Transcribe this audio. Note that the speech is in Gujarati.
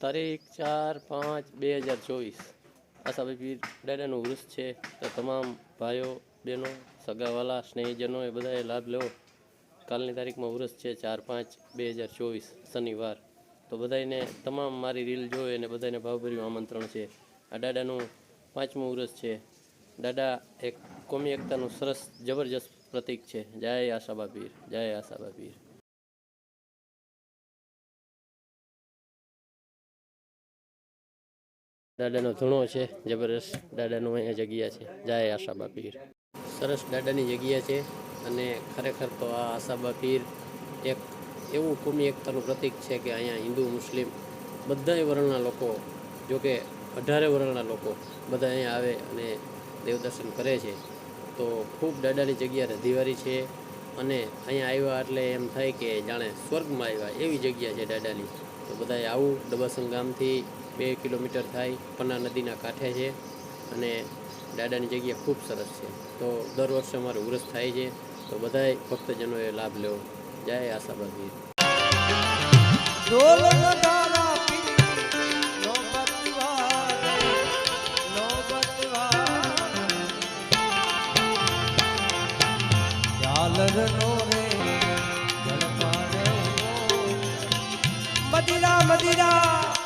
તારીખ ચાર પાંચ બે હજાર ચોવીસ. આશાભાઈ પીર દાદાનું વૃક્ષ છે. તો તમામ ભાઈઓ, બહેનો, સગાવાલા, સ્નેહીજનો, એ બધાએ લાભ લેવો કાલની તારીખમાં વૃક્ષ છે ચાર પાંચ બે હજાર ચોવીસ, શનિવાર. તો બધાને તમામ મારી રીલ જોઈ અને બધાને ભાવભર્યું આમંત્રણ છે. આ દાદાનું પાંચમું વૃક્ષ છે. દાદા એક કોમી એકતાનું સરસ, જબરજસ્ત પ્રતીક છે. જય આશાબા પીર જય આશાબા પીર દાદાનો ધૂણો છે, જબરદસ્ત દાદાનું અહીંયા જગ્યા છે. જાય આશાબા પીર. સરસ દાદાની જગ્યા છે અને ખરેખર તો આ આશાબા પીર એક એવું કુમી એકતાનું પ્રતીક છે કે અહીંયા હિન્દુ, મુસ્લિમ બધાય વર્ણના લોકો જોકે અઢારે વર્ણના લોકો બધા અહીંયા આવે અને દેવદર્શન કરે છે. તો ખૂબ દાદાની જગ્યા રધિવારી છે અને અહીંયા આવ્યા એટલે એમ થાય કે જાણે સ્વર્ગમાં આવ્યા એવી જગ્યા છે દાદાની. તો બધાએ આવું ડબાસન ગામથી બે કિલોમીટર થાય પન્ના નદીના કાંઠે છે અને દાદાની જગ્યા ખૂબ સરસ છે. તો દર વર્ષે અમારું ઉરસ થાય છે. તો બધાય ભક્તજનોએ લાભ લેવો જય આશાબાદી. મદિરા મદિરા